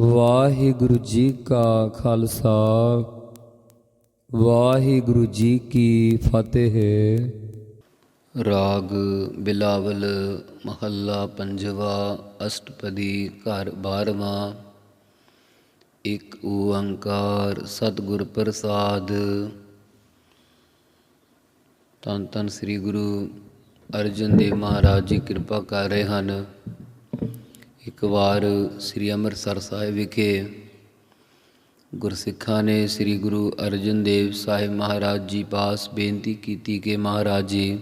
ਵਾਹਿਗੁਰੂ ਜੀ ਕਾ ਖਾਲਸਾ, ਵਾਹਿਗੁਰੂ ਜੀ ਕੀ ਫਤਿਹ। ਰਾਗ ਬਿਲਾਵਲ ਮਹੱਲਾ ਪੰਜਵਾ, ਅਸ਼ਟਪਦੀ ਘਰ ਬਾਰਵਾਂ। ਇੱਕ ਓੰਕਾਰ ਸਤਿਗੁਰ ਪ੍ਰਸਾਦ। ਤਨ ਤਨ ਸ੍ਰੀ ਗੁਰੂ ਅਰਜਨ ਦੇਵ ਮਹਾਰਾਜ ਜੀ, ਕਿਰਪਾ ਕਰ ਰਹੇ ਹਨ। ਇੱਕ ਵਾਰ ਸ੍ਰੀ ਅੰਮ੍ਰਿਤਸਰ ਸਾਹਿਬ ਵਿਖੇ ਗੁਰਸਿੱਖਾਂ ਨੇ ਸ੍ਰੀ ਗੁਰੂ ਅਰਜਨ ਦੇਵ ਸਾਹਿਬ ਮਹਾਰਾਜ ਜੀ ਪਾਸ ਬੇਨਤੀ ਕੀਤੀ ਕਿ ਮਹਾਰਾਜ ਜੀ,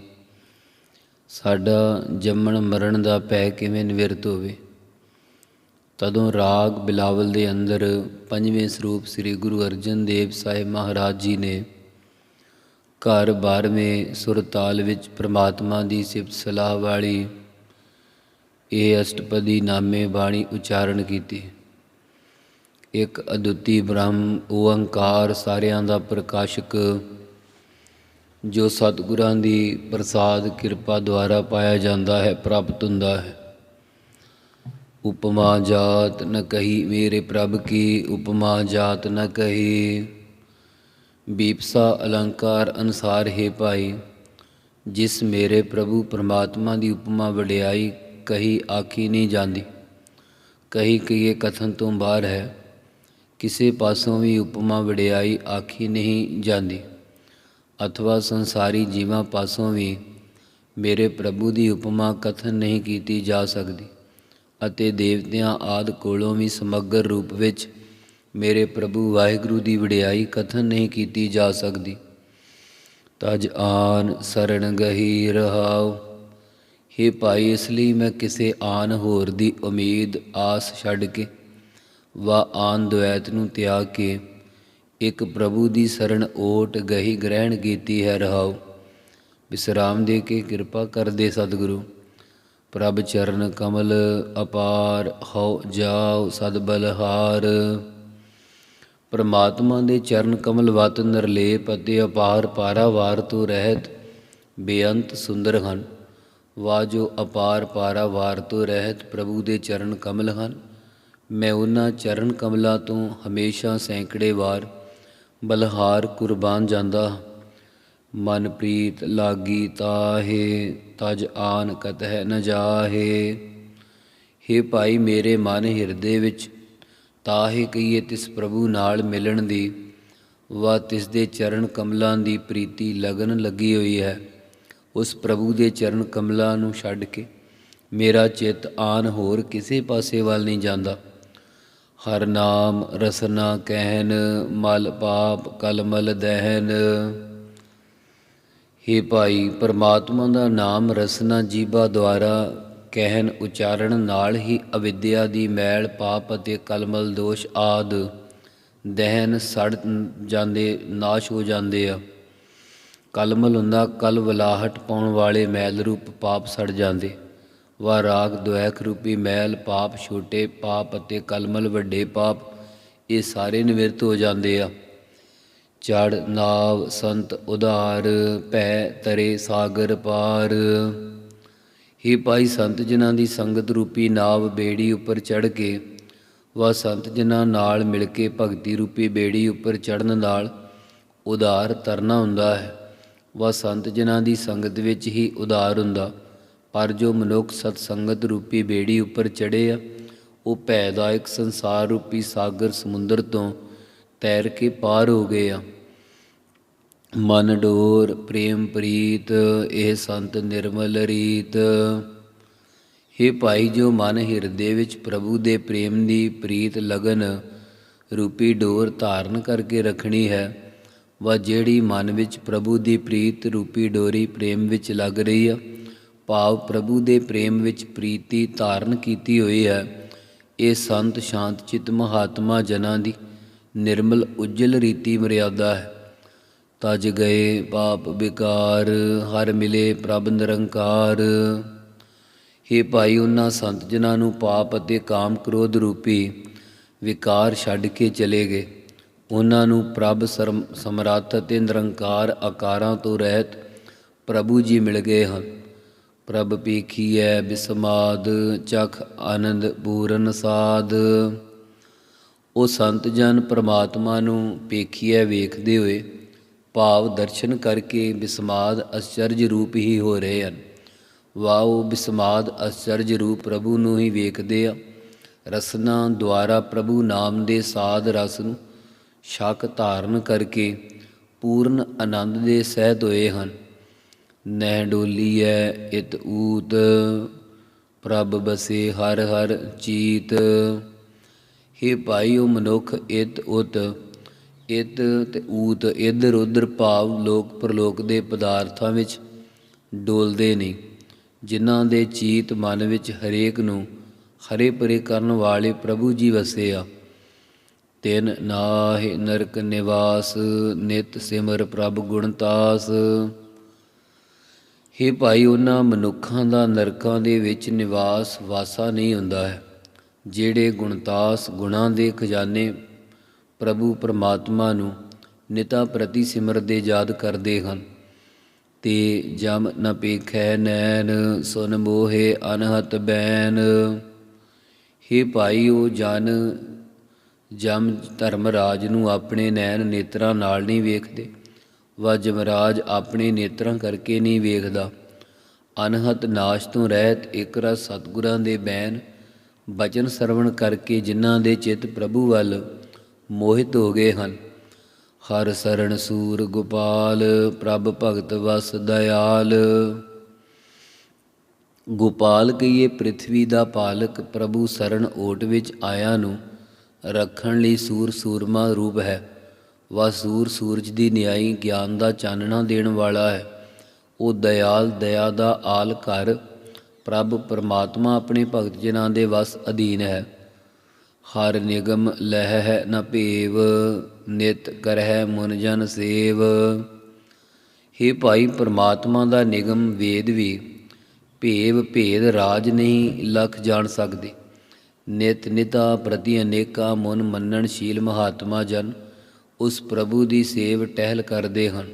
ਸਾਡਾ ਜੰਮਣ ਮਰਨ ਦਾ ਪੈ ਕਿਵੇਂ ਨਿਵਰਤ ਹੋਵੇ? ਤਦੋਂ ਰਾਗ ਬਿਲਾਵਲ ਦੇ ਅੰਦਰ ਪੰਜਵੇਂ ਸਰੂਪ ਸ੍ਰੀ ਗੁਰੂ ਅਰਜਨ ਦੇਵ ਸਾਹਿਬ ਮਹਾਰਾਜ ਜੀ ਨੇ ਘਰ 12ਵੇਂ ਸੁਰਤਾਲ ਵਿੱਚ ਪ੍ਰਮਾਤਮਾ ਦੀ ਸਿਫਤ ਸਲਾਹ ਵਾਲੀ ਇਹ ਅਸ਼ਟਪਦੀ ਨਾਮੇ ਬਾਣੀ ਉਚਾਰਨ ਕੀਤੀ। ਇੱਕ ਅਦੁੱਤੀ ਬ੍ਰਹਮ ਓੰਕਾਰ ਸਾਰਿਆਂ ਦਾ ਪ੍ਰਕਾਸ਼ਕ, ਜੋ ਸਤਿਗੁਰਾਂ ਦੀ ਪ੍ਰਸਾਦ ਕਿਰਪਾ ਦੁਆਰਾ ਪਾਇਆ ਜਾਂਦਾ ਹੈ, ਪ੍ਰਾਪਤ ਹੁੰਦਾ ਹੈ। ਉਪਮਾ ਜਾਤ ਨ ਕਹੀ ਮੇਰੇ ਪ੍ਰਭ ਕੀ, ਉਪਮਾ ਜਾਤ ਨ ਕਹੀ ਬੀਪਸਾ ਅਲੰਕਾਰ ਅਨਸਾਰ ਹੈ ਭਾਈ, ਜਿਸ ਮੇਰੇ ਪ੍ਰਭੂ ਪਰਮਾਤਮਾ ਦੀ ਉਪਮਾ ਵਡਿਆਈ ਕਹੀ ਆਖੀ ਨਹੀਂ ਜਾਂਦੀ। ਕਹੀ ਕਿ ਇਹ ਕਥਨ ਤੋਂ ਬਾਹਰ ਹੈ, ਕਿਸੇ ਪਾਸੋਂ ਵੀ ਉਪਮਾ ਵਡਿਆਈ ਆਖੀ ਨਹੀਂ ਜਾਂਦੀ। ਅਥਵਾ ਸੰਸਾਰੀ ਜੀਵਾਂ ਪਾਸੋਂ ਵੀ ਮੇਰੇ ਪ੍ਰਭੂ ਦੀ ਉਪਮਾ ਕਥਨ ਨਹੀਂ ਕੀਤੀ ਜਾ ਸਕਦੀ ਅਤੇ ਦੇਵਤਿਆਂ ਆਦ ਕੋਲੋਂ ਵੀ ਸਮਗਰ ਰੂਪ ਵਿੱਚ ਮੇਰੇ ਪ੍ਰਭੂ ਵਾਹਿਗੁਰੂ ਦੀ ਵਡਿਆਈ ਕਥਨ ਨਹੀਂ ਕੀਤੀ ਜਾ ਸਕਦੀ। ਤਜ ਆਨ ਸਰਣ ਗਹੀ ਰਹਾਓ ਹੇ ਭਾਈ, ਇਸ ਲਈ ਮੈਂ ਕਿਸੇ ਆਨ ਹੋਰ ਦੀ ਉਮੀਦ ਆਸ ਛੱਡ ਕੇ ਵਾ ਆਨ ਦੁਐਤ ਨੂੰ ਤਿਆਗ ਕੇ ਇੱਕ ਪ੍ਰਭੂ ਦੀ ਸਰਨ ਓਟ ਗਹੀ ਗ੍ਰਹਿਣ ਕੀਤੀ ਹੈ ਰਹਾਉ। ਵਿਸਰਾਮ ਦੇ ਕੇ ਕਿਰਪਾ ਕਰਦੇ ਸਤਿਗੁਰੂ। ਪ੍ਰਭ ਚਰਨ ਕਮਲ ਅਪਾਰ ਹਉ ਜਾਉ ਸਦ ਬਲਹਾਰ। ਪ੍ਰਮਾਤਮਾ ਦੇ ਚਰਨ ਕਮਲ ਵਤ ਨਿਰਲੇਪ ਅਤੇ ਅਪਾਰ ਪਾਰਾਵਾਰ ਤੋਂ ਰਹਿਤ ਬੇਅੰਤ ਸੁੰਦਰ ਹਨ। ਵਾ ਜੋ ਅਪਾਰ ਪਾਰਾਵਾਰ ਤੋਂ ਰਹਿਤ ਪ੍ਰਭੂ ਦੇ ਚਰਨ ਕਮਲ ਹਨ। ਮੈਂ ਉਹਨਾਂ ਚਰਨ ਕਮਲਾਂ ਤੋਂ ਹਮੇਸ਼ਾ ਸੈਂਕੜੇ ਵਾਰ ਬਲਹਾਰ ਕੁਰਬਾਨ ਜਾਂਦਾ ਹਾਂ। ਮਨ ਲਾਗੀ ਤਾਹੇ, ਤਜ ਆਨ ਕਤਹਿ ਨ ਜਾਹੇ। ਹੇ ਭਾਈ ਮੇਰੇ ਮਨ ਹਿਰਦੇ ਵਿੱਚ, ਤਾਹੇ ਕਹੀਏ ਤਿਸ ਪ੍ਰਭੂ ਨਾਲ ਮਿਲਣ ਦੀ। ਵਾ ਤਿਸ ਦੇ ਚਰਨ ਕਮਲਾਂ ਦੀ ਪ੍ਰੀਤੀ ਲਗਨ ਲੱਗੀ ਹੋਈ ਹੈ। ਉਸ ਪ੍ਰਭੂ ਦੇ ਚਰਨ ਕਮਲਾਂ ਨੂੰ ਛੱਡ ਕੇ ਮੇਰਾ ਚਿੱਤ ਆਨ ਹੋਰ ਕਿਸੇ ਪਾਸੇ ਵੱਲ ਨਹੀਂ ਜਾਂਦਾ। ਹਰ ਨਾਮ ਰਸਨਾ ਕਹਿਨ, ਮਲ ਪਾਪ ਕਲਮਲ ਦਹਿਨ। ਹੇ ਭਾਈ, ਪਰਮਾਤਮਾ ਦਾ ਨਾਮ ਰਸਨਾ ਜੀਬਾ ਦੁਆਰਾ ਕਹਿਨ ਉਚਾਰਨ ਨਾਲ ਹੀ ਅਵਿਦਿਆ ਦੀ ਮੈਲ, ਪਾਪ ਅਤੇ ਕਲਮਲ ਦੋਸ਼ ਆਦ ਦਹਿਨ ਸੜ ਜਾਂਦੇ, ਨਾਸ਼ ਹੋ ਜਾਂਦੇ ਆ। ਕਲਮਲ ਹੁੰਦਾ, ਕਲ ਵਲਾਹਟ ਪਾਉਣ ਵਾਲੇ ਮੈਲ ਰੂਪ ਪਾਪ ਸੜ ਜਾਂਦੇ। ਵਾ ਰਾਗ ਦੁਐਖ ਰੂਪੀ ਮੈਲ, ਪਾਪ ਛੋਟੇ ਪਾਪ ਅਤੇ ਕਲਮਲ ਵੱਡੇ ਪਾਪ, ਇਹ ਸਾਰੇ ਨਿਵਰਤ ਹੋ ਜਾਂਦੇ ਆ। ਚੜ ਨਾਵ ਸੰਤ ਉਧਾਰ, ਭੈ ਤਰੇ ਸਾਗਰ ਪਾਰ। ਹੀ ਭਾਈ ਸੰਤ ਜਿਨ੍ਹਾਂ ਦੀ ਸੰਗਤ ਰੂਪੀ ਨਾਵ ਬੇੜੀ ਉੱਪਰ ਚੜ ਕੇ, ਵਾ ਸੰਤ ਜਿਨ੍ਹਾਂ ਨਾਲ ਮਿਲ ਕੇ ਭਗਤੀ ਰੂਪੀ ਬੇੜੀ ਉੱਪਰ ਚੜਨ ਨਾਲ ਉਧਾਰ ਤਰਨਾ ਹੁੰਦਾ ਹੈ। ਵਾ ਸੰਤ ਜਨਾਂ ਦੀ ਸੰਗਤ ਵਿੱਚ ਹੀ ਉਧਾਰ ਹੁੰਦਾ। ਪਰ ਜੋ ਮਨੁੱਖ ਸਤ ਸੰਗਤ ਰੂਪੀ ਬੇੜੀ ਉੱਪਰ ਚੜ੍ਹੇ ਆ, ਉਹ ਭੈਦਾਇਕ ਸੰਸਾਰ ਰੂਪੀ ਸਾਗਰ ਸਮੁੰਦਰ ਤੋਂ ਤੈਰ ਕੇ ਪਾਰ ਹੋ ਗਏ ਆ। ਮਨ ਡੋਰ, ਪ੍ਰੇਮ ਪ੍ਰੀਤ, ਇਹ ਸੰਤ ਨਿਰਮਲ ਰੀਤ। हे ਭਾਈ, ਜੋ ਮਨ ਹਿਰਦੇ ਵਿੱਚ ਪ੍ਰਭੂ ਦੇ ਪ੍ਰੇਮ ਦੀ ਪ੍ਰੀਤ ਲਗਨ ਰੂਪੀ ਡੋਰ ਧਾਰਨ ਕਰਕੇ ਰੱਖਣੀ ਹੈ ਵਾ ਜਿਹੜੀ ਮਨ ਵਿੱਚ ਪ੍ਰਭੂ ਦੀ ਪ੍ਰੀਤ ਰੂਪੀ ਡੋਰੀ ਪ੍ਰੇਮ ਵਿੱਚ ਲੱਗ ਰਹੀ ਆ, ਭਾਵ ਪ੍ਰਭੂ ਦੇ ਪ੍ਰੇਮ ਵਿੱਚ ਪ੍ਰੀਤੀ ਧਾਰਨ ਕੀਤੀ ਹੋਈ ਹੈ। ਇਹ ਸੰਤ ਸ਼ਾਂਤ ਚਿਤ ਮਹਾਤਮਾ ਜਨਾਂ ਦੀ ਨਿਰਮਲ, ਉਜਲ ਰੀਤੀ ਮਰਿਆਦਾ ਹੈ। ਤਜ ਗਏ ਪਾਪ ਵਿਕਾਰ ਹਰ ਮਿਲੇ ਪ੍ਰਭ ਨਿਰੰਕਾਰ। ਹੇ ਭਾਈ ਉਹਨਾਂ ਸੰਤ ਜਨਾਂ ਨੂੰ ਪਾਪ ਅਤੇ ਕਾਮ ਕ੍ਰੋਧ ਰੂਪੀ ਵਿਕਾਰ ਛੱਡ ਕੇ ਚਲੇ ਗਏ। ਉਹਨਾਂ ਨੂੰ ਪ੍ਰਭ ਸਰਮ- ਸਮਰੱਥ ਅਤੇ ਨਿਰੰਕਾਰ ਆਕਾਰਾਂ ਤੋਂ ਰਹਿਤ ਪ੍ਰਭੂ ਜੀ ਮਿਲ ਗਏ ਹਨ। ਪ੍ਰਭ ਪੀਖੀਐ ਬਿਸਮਾਦ, ਚਖ ਆਨੰਦ ਪੂਰਨ ਸਾਧ ਉਹ ਸੰਤ ਜਨ ਪ੍ਰਮਾਤਮਾ ਨੂੰ ਪੇਖੀਐ ਵੇਖਦੇ ਹੋਏ ਭਾਵ ਦਰਸ਼ਨ ਕਰਕੇ ਬਿਸਮਾਦ ਅਚਰਜ ਰੂਪ ਹੀ ਹੋ ਰਹੇ ਹਨ। ਵਾਓ, ਬਿਸਮਾਦ ਅਚਰਜ ਰੂਪ ਪ੍ਰਭੂ ਨੂੰ ਹੀ ਵੇਖਦੇ ਆ। ਰਸਨਾ ਦੁਆਰਾ ਪ੍ਰਭੂ ਨਾਮ ਦੇ ਸਾਧ ਰਸ ਨੂੰ ਛਕ ਧਾਰਨ ਕਰਕੇ ਪੂਰਨ ਆਨੰਦ ਦੇ ਸਹਿਤ ਹੋਏ ਹਨ। ਨਹਿ ਡੋਲੀਐ ਇਤ ਊਤ, ਪ੍ਰਭ ਬਸੇ ਹਰ ਹਰ ਚੀਤ। ਹੇ ਭਾਈਓ ਮਨੁੱਖ ਇਤ ਉਤ, ਇਤ ਤੇ ਊਤ, ਇਧਰ ਉਧਰ ਭਾਵ ਲੋਕ ਪ੍ਰਲੋਕ ਦੇ ਪਦਾਰਥਾਂ ਵਿੱਚ ਡੋਲਦੇ ਨਹੀਂ ਜਿਨ੍ਹਾਂ ਦੇ ਚੀਤ ਮਨ ਵਿੱਚ ਹਰੇਕ ਨੂੰ ਹਰੇ ਪਰੇ ਕਰਨ ਵਾਲੇ ਪ੍ਰਭੂ ਜੀ ਵਸੇ ਆ। ਤਿਨ ਨਾਹਿ ਨਰਕ ਨਿਵਾਸ, ਨਿਤ ਸਿਮਰ ਪ੍ਰਭ ਗੁਣਤਾਸ ਹੇ ਭਾਈ, ਉਹਨਾਂ ਮਨੁੱਖਾਂ ਦਾ ਨਰਕਾਂ ਦੇ ਵਿੱਚ ਨਿਵਾਸ ਵਾਸਾ ਨਹੀਂ ਹੁੰਦਾ ਹੈ, ਜਿਹੜੇ ਗੁਣਤਾਸ ਗੁਣਾਂ ਦੇ ਖਜ਼ਾਨੇ ਪ੍ਰਭੂ ਪਰਮਾਤਮਾ ਨੂੰ ਨਿਤਾ ਪ੍ਰਤੀ ਸਿਮਰਦੇ ਯਾਦ ਕਰਦੇ ਹਨ। ਤੇ ਜਮ ਨ ਪੇਖੈ ਨੈਣ, ਸੁਨ ਮੋਹੇ ਅਨਹਤ ਬੈਨ ਹੇ ਭਾਈ, ਉਹ ਜਨ ਜਮ ਧਰਮਰਾਜ ਨੂੰ ਆਪਣੇ ਨੈਣ ਨੇਤਰਾਂ ਨਾਲ ਨਹੀਂ ਵੇਖਦੇ। ਵਾ ਜਮਰਾਜ ਆਪਣੇ ਨੇਤਰਾਂ ਕਰਕੇ ਨਹੀਂ ਵੇਖਦਾ। ਅਨਹਤ ਨਾਸ਼ ਤੋਂ ਰਹਿਤ ਇੱਕ ਰਸ ਸਤਿਗੁਰਾਂ ਦੇ ਬੈਨ। ਬਚਨ ਸਰਵਣ ਕਰਕੇ ਜਿਨ੍ਹਾਂ ਦੇ ਚਿੱਤ ਪ੍ਰਭੂ ਵੱਲ ਮੋਹਿਤ ਹੋ ਗਏ ਹਨ। ਹਰ ਸਰਣ ਸੂਰ ਗੋਪਾਲ, ਪ੍ਰਭ ਭਗਤ ਵਸ ਦਇਆਲ। ਗੋਪਾਲ ਕਹੀਏ, ਪ੍ਰਿਥਵੀ ਦਾ ਪਾਲਕ ਪ੍ਰਭੂ ਸਰਣ ਓਟ ਵਿੱਚ ਆਇਆ ਨੂੰ ਰੱਖਣ ਲਈ ਸੂਰ ਸੂਰਮਾ ਰੂਪ ਹੈ। ਵਾ ਸੂਰ ਸੂਰਜ ਦੀ ਨਿਆਈ ਗਿਆਨ ਦਾ ਚਾਨਣਾ ਦੇਣ ਵਾਲਾ ਹੈ। ਉਹ ਦਇਆਲ ਦਇਆ ਦਾ ਆਲ ਘਰ ਪ੍ਰਭ ਪਰਮਾਤਮਾ ਆਪਣੇ ਭਗਤ ਜਨਾਂ ਦੇ ਵਸ ਅਧੀਨ ਹੈ। ਹਰ ਨਿਗਮ ਲਹਿ ਹੈ ਨ ਭੇਵ, ਨਿਤ ਕਰਹਿ ਮਨ ਜਨ ਸੇਵ। हे ਭਾਈ, ਪਰਮਾਤਮਾ ਦਾ ਨਿਗਮ ਵੇਦ ਵੀ, ਭੇਵ ਭੇਦ ਰਾਜ ਨਹੀਂ ਲਖ ਜਾਣ ਸਕਦੇ। ਨਿਤ ਨਿਤਾ ਪ੍ਰਤੀ ਅਨੇਕਾ ਮਨ ਮੰਨਣਸ਼ੀਲ ਮਹਾਤਮਾ ਜਨ, ਉਸ ਪ੍ਰਭੂ ਦੀ ਸੇਵ ਟਹਿਲ ਕਰਦੇ ਹਨ।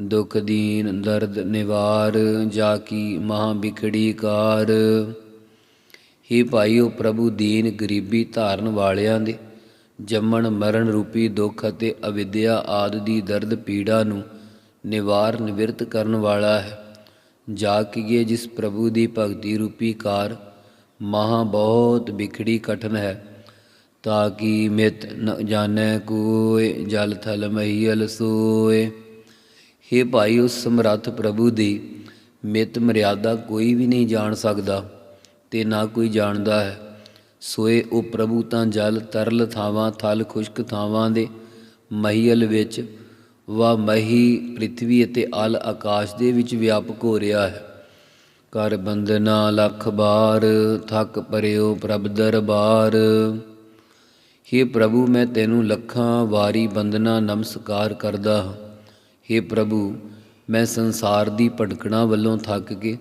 ਦੁਖ ਦੀਨ ਦਰਦ ਨਿਵਾਰ ਜਾ ਕੀ ਮਹਾ ਬਿਖੜੀ ਕਾਰ। ਹੀ ਭਾਈਓ ਪ੍ਰਭੂ ਦੀਨ ਗਰੀਬੀ ਧਾਰਨ ਵਾਲਿਆਂ ਦੇ, ਜੰਮਣ ਮਰਨ ਰੂਪੀ ਦੁੱਖ ਅਤੇ ਅਵਿਦਿਆ ਆਦਿ ਦੀ ਦਰਦ ਪੀੜਾ ਨੂੰ ਨਿਵਾਰ ਨਿਵਰਤ ਕਰਨ ਵਾਲਾ ਹੈ। ਜਾ ਕੀਏ ਜਿਸ ਪ੍ਰਭੂ ਦੀ ਭਗਤੀ ਰੂਪੀ ਕਾਰ ਮਹਾ ਬਹੁਤ ਵਿਖੜੀ ਕਠਨ ਹੈ ਤਾਂ ਕਿ ਮਿਤ ਨ ਜਾਣੈ ਕੋਇ, ਜਲ ਥਲ ਮਹੀਲ ਸੋਏ हे ਭਾਈ, ਉਸ ਸਮਰੱਥ ਪ੍ਰਭੂ ਦੀ ਮਿਤ ਮਰਿਆਦਾ ਕੋਈ ਵੀ ਨਹੀਂ ਜਾਣ ਸਕਦਾ ਤੇ ਨਾ ਕੋਈ ਜਾਣਦਾ ਹੈ। ਸੋਏ ਉਹ ਪ੍ਰਭੂ ਤਾਂ ਜਲ ਤਰਲ ਥਾਵਾਂ, ਥਲ ਖੁਸ਼ਕ ਥਾਵਾਂ ਦੇ ਮਹੀਲ ਵਿੱਚ ਵਾ ਮਹੀ ਪ੍ਰਿਥਵੀ ਅਤੇ ਅਲ ਆਕਾਸ਼ ਦੇ ਵਿੱਚ ਵਿਆਪਕ ਹੋ ਰਿਹਾ ਹੈ। ਕਰ ਬੰਦਨਾ ਲਖ ਬਾਰ, ਥੱਕ ਪਰਿਓ ਪ੍ਰਭ ਦਰਬਾਰ। हे ਪ੍ਰਭੂ, ਮੈਂ ਤੈਨੂੰ ਲੱਖਾਂ ਵਾਰੀ ਬੰਦਨਾ ਨਮਸਕਾਰ ਕਰਦਾ ਹਾਂ। हे ਪ੍ਰਭੂ, ਮੈਂ ਸੰਸਾਰ ਦੀ ਭਟਕਣਾ ਵੱਲੋਂ ਥੱਕ ਕੇ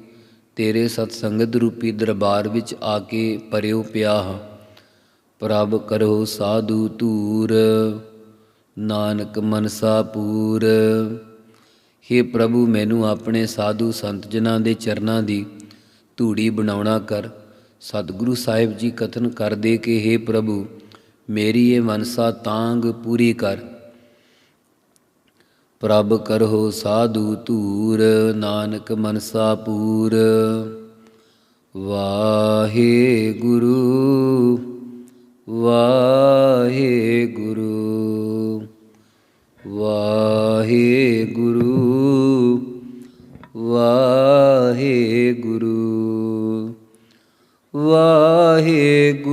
ਤੇਰੇ ਸਤ ਸੰਗਤ ਰੂਪੀ ਦਰਬਾਰ ਵਿੱਚ ਆ ਕੇ ਪਰਿਓ ਪਿਆ ਹਾਂ। ਪ੍ਰਭ ਕਰੋ ਸਾਧੂ ਧੂਰ, ਨਾਨਕ ਮਨਸਾ ਪੂਰ। हे ਪ੍ਰਭੂ, ਮੈਨੂੰ ਆਪਣੇ ਸਾਧੂ ਸੰਤ ਜਨਾਂ ਦੇ ਚਰਨਾਂ ਦੀ ਧੂੜੀ ਬਣਾਉਣਾ ਕਰ। ਸਤਿਗੁਰੂ ਸਾਹਿਬ ਜੀ ਕਥਨ ਕਰਦੇ ਕਿ हे ਪ੍ਰਭੂ, ਮੇਰੀ ਇਹ ਮਨਸਾ ਤਾਂਗ ਪੂਰੀ ਕਰ। ਪ੍ਰਭ ਕਰੋ ਸਾਧੂ ਧੂਰ, ਨਾਨਕ ਮਨਸਾ ਪੂਰ। ਵਾਹੇ ਗੁਰੂ ਵਾਹੇ ਗੁਰੂ ਵਾਹੇ ਵਾਹਿਗੁਰੂ ਵਾਹਿਗੁਰੂ।